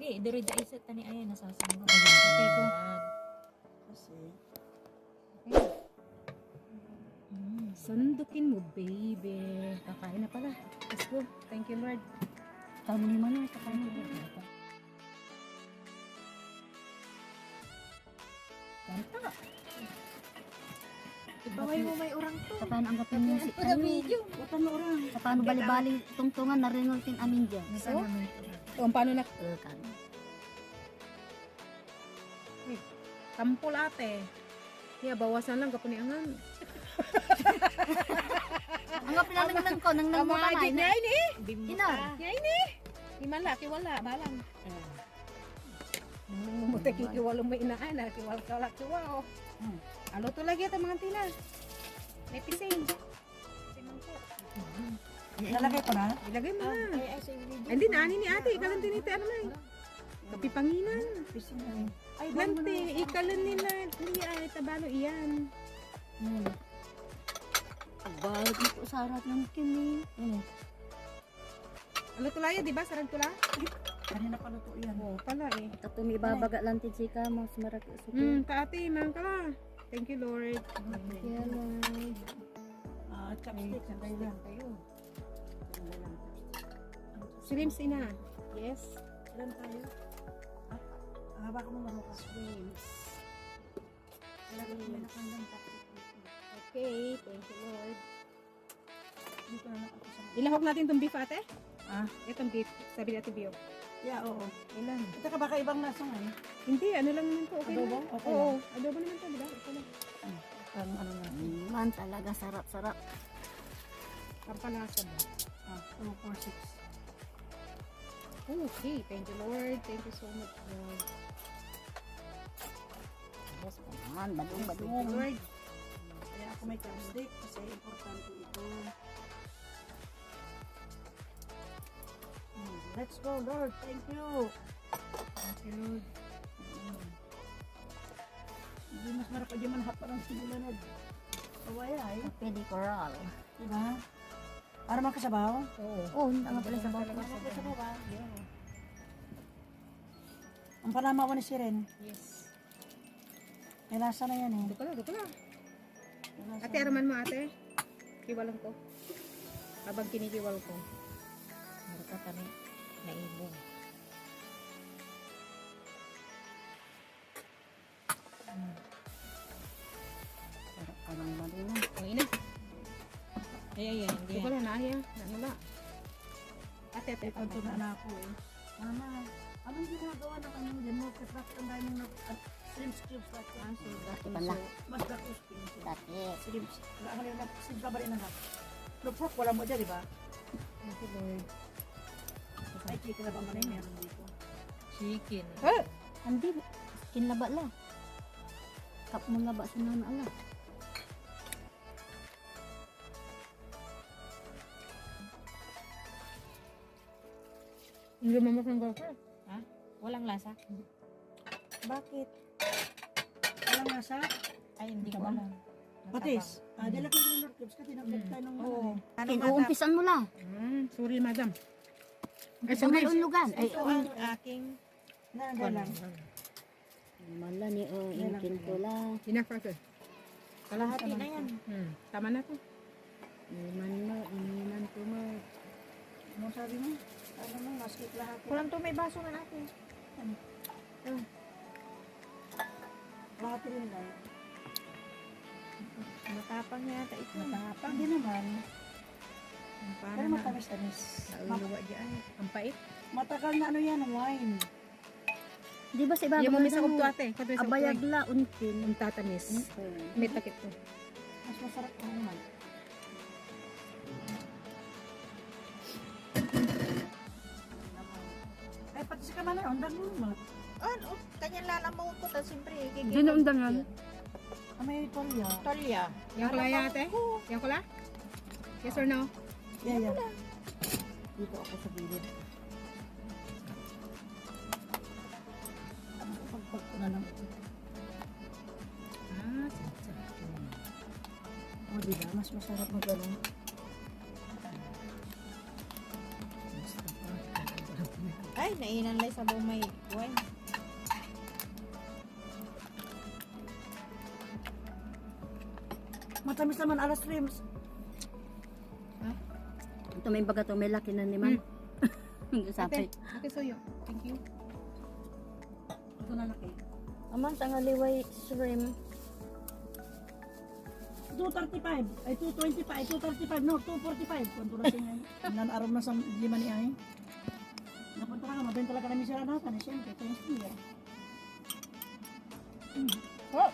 Di, diri da isa tani ayan nasasanggo. Okay ko. Kasi, Mm, Sandukin mo, baby. Kakain na pala. Let's go. Thank you, Lord. Tama naman na, kakain mo. Kanta. Ipaway mo may urang to. Sa paano ang gapin mo si. Watan na orang. Sa paano bali-bali tungtungan na rinultin amin dyan. Nasa ito. Kung paano na uh, kan. kampol ate. Kaya bawasan lang kapuni angan. Ang gapin namin nang ko, nang nang mga adik niya ini. Ina. ka. Niya ini. Himala, kiwala, balang. Hmm, Muta kikiwalo mo inaan, na kiwala kawala kiwala. Hmm. Alo to lagi ata mga tina. May pising. Nalagay ko na. Ilagay mo na. Video. Ay, Hindi na, ani ni ate. Ikalan din ito. Ano na eh. Kapipanginan. Na Lante, ikalan nila. Hindi ay tabalo iyan. Hmm. Agbayad mo po sa harap ng kimi. Hmm. Alo tulaya, di ba? Sarang tula? Kanina pa luto yan. Oo, pala eh. Katumi babaga lang tin si ka mo sa marak suko. Hmm, taati, man ka la. Thank you, Lord. Kaya Lord. Ah, chopstick. Sandali lang. Tayo. Shrimps ina. Yes. Ilan tayo? Ah, ah, baka mo marukas. Dreams. Ilagay mo na kandang Okay, thank you, Lord. Dito na lang ako sa... Ilahok natin itong beef ate. Ah, Itong beef, sabi natin Bio. yeah, oo. Ilan? Ito ka baka ibang lasang eh. Hindi, ano lang naman to. Okay Adobo? lang. Okay Oo, adobo naman to, di ba? Okay lang. Ang ano na. Hmm, Man talaga sarap-sarap. Pampalasa ba? Ah, 2, 4, 6. Okay, thank you, Lord. Thank you so much, Lord. Yes po naman, badong Thank badong. you, Lord. Kaya ako may chopstick kasi importante ito. Hmm, Let's go, Lord. Thank you. Thank you, Lord. Hindi mas marap pa dyan manahap pa ng simulanad. Kawaya eh. Pwede coral. Diba? Para makasabaw. Oo. Oh, hindi nga pala sa bawah. Para makasabaw ba? Yeah. Ang panamawa ni Siren. Yes. May lasa na yan eh. Dito lang. May lasa Ate, araman mo ate. Kiwalan ko. Habang kinikiwal ko. Marka tani. Naibong. Sarap ka ng malina. Ay, ay, ay. Hindi lang nahiya. Ano ba? Ate, ate, Ito na na ako eh. Mama, anong ginagawa ng ano dyan mo? Katrack ang dahil mong nag- at shrimp cubes that. Ah, so, dati Pala. Mas pinto. Dati. Shrimp. Ka nila. Shrimp ka ba rin anak? No pork, wala mo dyan, di ba? Thank you, Lord. Ay, chicken na ba man ay meron dito? Chicken. Ah! Andi, kinlaba la. Kap mo laba sa nana ala. Hindi mo ng gopher. Walang lasa. Bakit? Walang nasa? Ay, hindi ko alam. Patis. Ah, dala ko yung Lord Cubes ka, tinagdag tayo ng Oo. ano eh. Inuumpisan mo la. Mm, sorry, madam. Ay, sorry. unlugan. Ay, Ito ang aking Na, lang. mala ni o inkin ko la. Enough, Arthur. kalahati na yan. Hmm. Tama na to. Iman mo, iniman ko mo. Ano sabi mo? Ano mo, maskip lahat. Kulang to may baso na natin. Lahat rin lang. Matapang yata ito. Matapang. Hindi naman. Pero Para na. matamis-tamis. Nauluwa dyan. Ang pait. Matagal na ano yan, wine. Di ba sa ibabaw Yung mamis na ako to ate. Kado sa Abayag la, untin. Ang tatamis. May takip to. Mas masarap ko naman. Eh, pati si Kamala, undan mo. Ano? Kanya lalamang ko ta siyempre. Diyan na undangan. Ah, may torya. Tolya. Yung kulaya ate? Yung kula? Yes or no? Yeah, yeah. Dito ako sa gilid. Ano, pagpag ko na lang. Ah, O, oh, diba? Mas masarap mag Ay, nainan lang sa bumay. Why? Matamis naman alas shrimps. Ito may baga to, may laki na ni man. Sabi. Ate, ate suyo. Thank you. Ito na laki. Aman, tangaliway shrimp. 235, ay 225, ay 235, no, 245. Kung tulad siya ngayon, nanaraw na sa lima ni Ay. Napunta ka, mabenta lang ka namin sila natin, eh, siyempre, ito yung spear. Mm. Oh!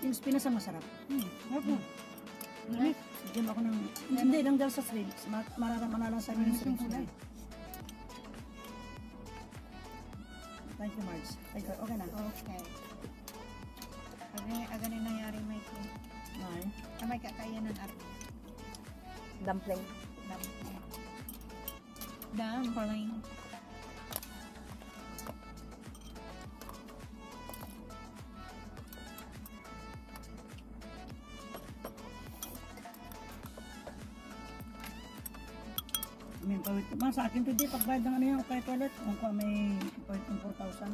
Yung spinach ang masarap. Mm. Okay. Mm. Bigyan mo ako ng, hindi, lang dahil sa shrimps. Ma- Mararamana lang sa amin yung shrimps na. Thank you, Marge. Thank you. Okay na. Okay. Agani, agani nangyari may ko. Ay. Kamay kakayanan at Dumpling. dumpling. Dumpling. May pawit. Ma, sa akin today, pagbayad ng ano yung kay toilet, kung ko may pawit ng 4,000.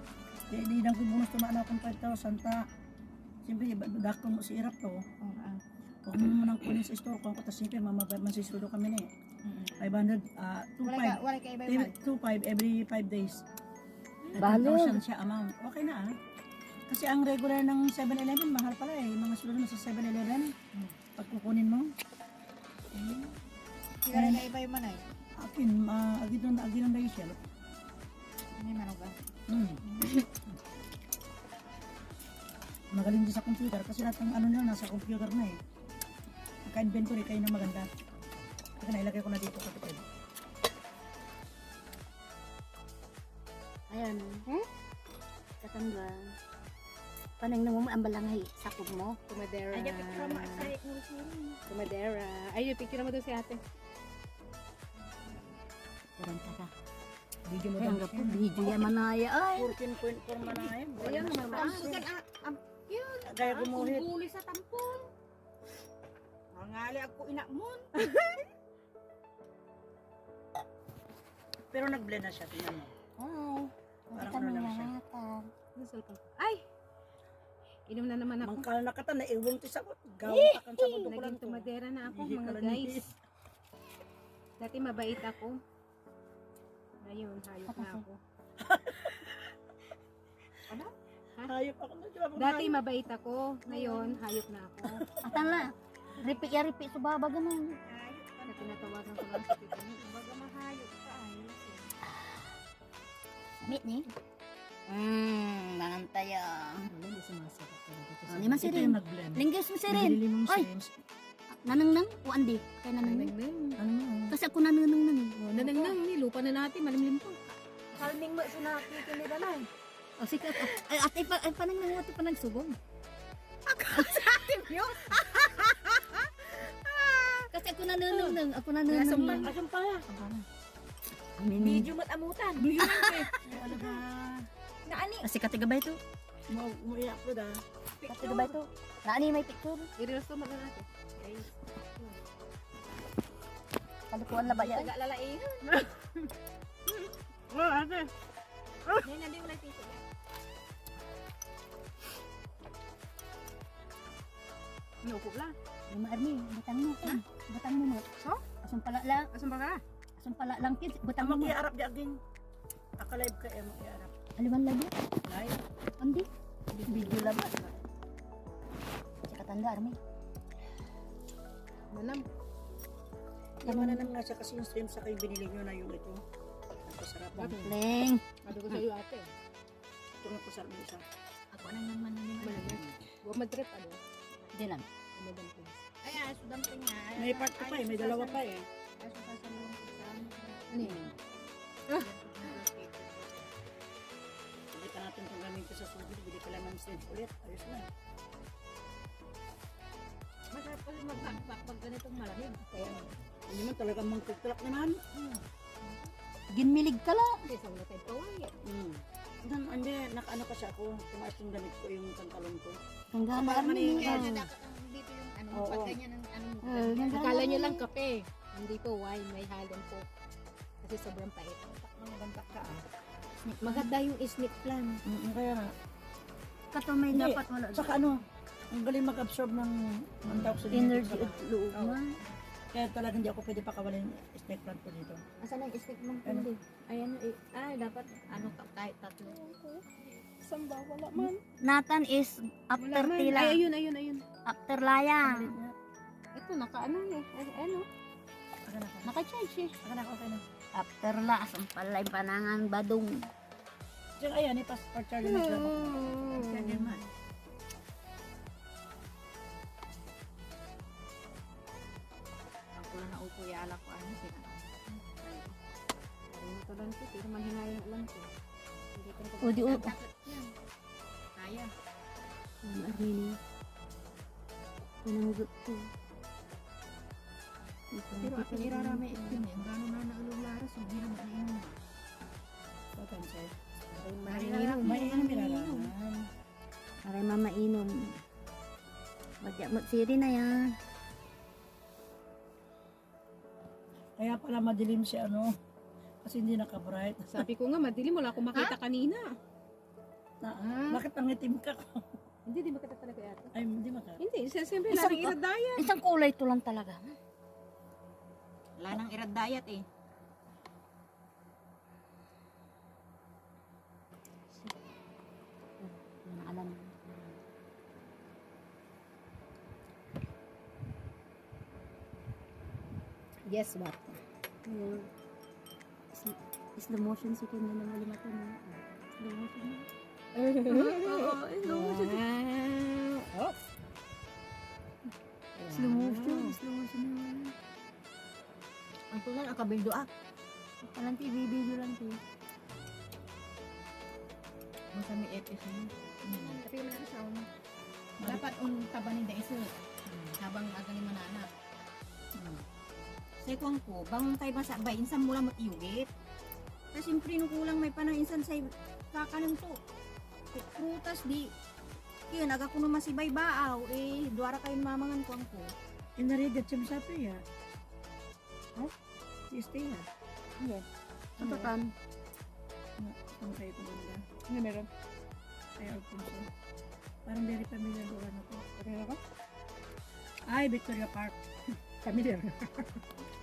Di, di lang ko bonus tumaan akong 5,000 ta. Siyempre, dakto mo si Irap to. Oh, ah. Huwag mo nang kunin sa store, kung katas siyempre, mamabay man si Sudo kami na eh. Mm-mm. 500, ah, Wala ka, 2,500. wala ka iba 2,500 every 5 days. Balo. 10,000 siya amount. Okay na ah. Kasi ang regular ng 7-Eleven, mahal pala eh. Mga sulo na sa 7-Eleven. Pag kukunin mo, Kaya rin na iba yung manay. akin, uh, agidon, agidon na siya. May manok ba? Hmm. Magaling din sa computer kasi lahat ng ano na nasa computer na eh. Naka-inventory kayo ng maganda. Kaya nailagay ko na dito kapatid. Ayan. Hmm? Katangga. Panang nang ang balangay sakop mo. Kumadera. Ay, picture mo. Kumadera. Ay, yung picture mo doon si ate. Kuranta ka. Video mo Ay, doon. po, video yan manaya. Ay, 14.4 man na yun. Ayan naman. Ah, Kaya gumuhit. Uli sa tampon. Mangali ako inakmon. Pero nag-blend na siya. Tingnan mo. ay. Parang Parang ano lang siya. nangangatag. Ay! Inom na naman ako. Mangkal na kata, naiwang ti sabot. Gawang ka kan sabot. Naging to. tumadera na ako, Hihi ka mga lang guys. Dati mabait ako. Ngayon, hayop na ako. Hayop ako na. Diba, Dati mabait ako. Ngayon, hayop na ako. Atan la. Ripi ya ripi sa baba ganun. Na tinatawagan ko lang sa tita niya. Baga mahayop ka. Meet ni. Hmm, mangantaya. Hindi sumasagot talaga. Oh, ni man Ito sirin. yung nag-blend. Linggis mo sirin. Binili mong Ay! shrimps. Nanangnang o andi. Kay nanangnang. Ano mo? Kasi ako nanangnang. Oh, nanangnang. Ni, lupa na natin. Malimlim po. Kalming mo sinakita nila na eh. O sige, ay, ate pa, ay panangnang ate pa nagsugong. Yun. Kasi ako nanangnang. Ako nanangnang. Asan pa? Amin. Video mo't amutan. Video lang eh. Ano ba? Naani. Kasi katigabay to. Mo mo i-upload ah. Katigabay to. Naani may picture. I-reels to mag natin. Guys. Kalukuan na ba yan? Taga lalain. Oh, ate. Yan na din wala tito. Nuupo lang. Yung maarmi, butang mo. Ha? Butang mo mo. So? Asong pala lang. Asan ba Asong pala lang kids. Butang mo mo. i-arap di aging. Aka-live ka eh, mo i-arap. Aliwan lagi. Live. Andi. Video labas. Si katanda armi. Nanam. Tama na naman nga siya kasi yung stream sa kayo binili nyo na yung ito. Ang pasarap. Ling. Ano ko sa'yo ate? Ito nga pasarap mo isa. Ako na naman na naman. Huwag madrip ano. Di lang. Ay, aso dumpling nga. May part ka pa eh, may dalawa pa eh. Sasalong ko sa ano. Ano yun? Hindi pa natin kung gamitin sa sugi, bili ka lang ng stream ulit. Ayos na. Masarap kasi magpakpak pag ganitong malamig. Kaya Hindi man talagang mangkukulak naman. Ginmilig ka lang. Kasi sa mga tayo paway. Hmm. Hindi, hindi, nakaano kasi ako, tumaas yung damit ko, yung pantalon ko. Hanggang Kapag armi. mani- kaya dito yung ano, Oo. pag ganyan ang ano. Eh, Akala nyo lang kape. Hindi po wine, may halon po. Kasi sobrang pait. Mga bantak ka ah. Maganda yung snake plant. Mm, kaya nga. Kato may Hindi, dapat wala. Saka ano, ang galing mag-absorb ng antioxidant. Energy sa- at loob Oo. man. Kaya talaga hindi ako pwede pakawalin yung snake plant ko dito. Asan ang stick mo? Ano? Hindi. Ayan, eh, ay, dapat, ano, ka- kahit tatlo. Saan ba? Wala man. Nathan is after Wala tila. Ay, ayun, ayun, ayun. After laya. Malit na. Ito, naka-ano eh. Ay, ano? Aga na ako. Naka-charge eh. After la, asang palay panangan badong. Diyan, ayan, ipas for Charlie siya. Hmm. Charlie man. Ako na naupo yala ko ano siya. Ayun ito lang ito. Pero lang ito. Hindi ko O di o. Kaya. Ang arili. Pananggot ko. Pero ako irarami ito eh. Ang gano'n na naulularas. Hindi na mainom. So, cancel. Mainom. May ano nilalaman. Aray mama inom. Badya mo siri na yan. Kaya pala madilim si ano. Kasi hindi naka-bright. Sabi ko nga, madilim. Wala akong makita kanina. Na, Ah. Bakit ang itim ka? Hindi, di makita talaga yata. Ay, hindi maka. Hindi, siyempre Isang- laging iradaya. Isang kulay to lang talaga. Wala nang iradayat eh. Ano alam. Yes, what? Ayun. Is- Slow motion si Kim na naman limata mo. Slow motion. Oo, slow motion. Oh. Slow motion. Slow motion naman. Ang tunan ang kabildo ah. Parang TV-video lang to. Ang sa may episode. Tapi mo na siya. Dapat ang tabanin da iso. Habang agaling mananak. Sa ikong ko, bangon kay basa ba, insan mula matiyugit. Tapos siyempre nung kulang may panang insan sa kakanin to. Eh, Prutas di. Yun, aga naman si baaw. Eh, duwara kayo mamangan ko ang ko. Inarigat siya sa ya. Ha? Si Estea. Ano kan? Ang kayo ko banda. Ano meron? Ay, Alfonso. Parang very familiar ko ano ko. Meron ako? Ay, Victoria Park. Familiar.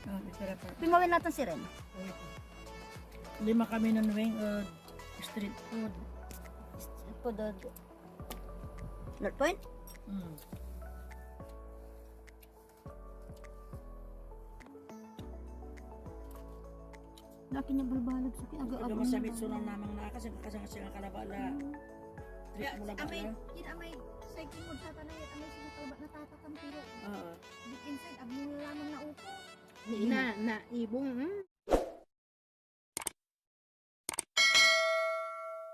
Ah, Victoria Park. Tingawin natin si Ren. Lima kami ng wing uh, street food. Podod. North Point? Mm. Laki niya balbalag sa akin. Aga-aga. masabit sunang namang na kasi kasi kasi ang kalabala. Trip mo lang amay, ba? yun amay, sa ikin mo sa tanay, amay sa kalba, natatakang pero. Oo. Deep inside, abong lamang na upo. Na, na, ibong. Hmm?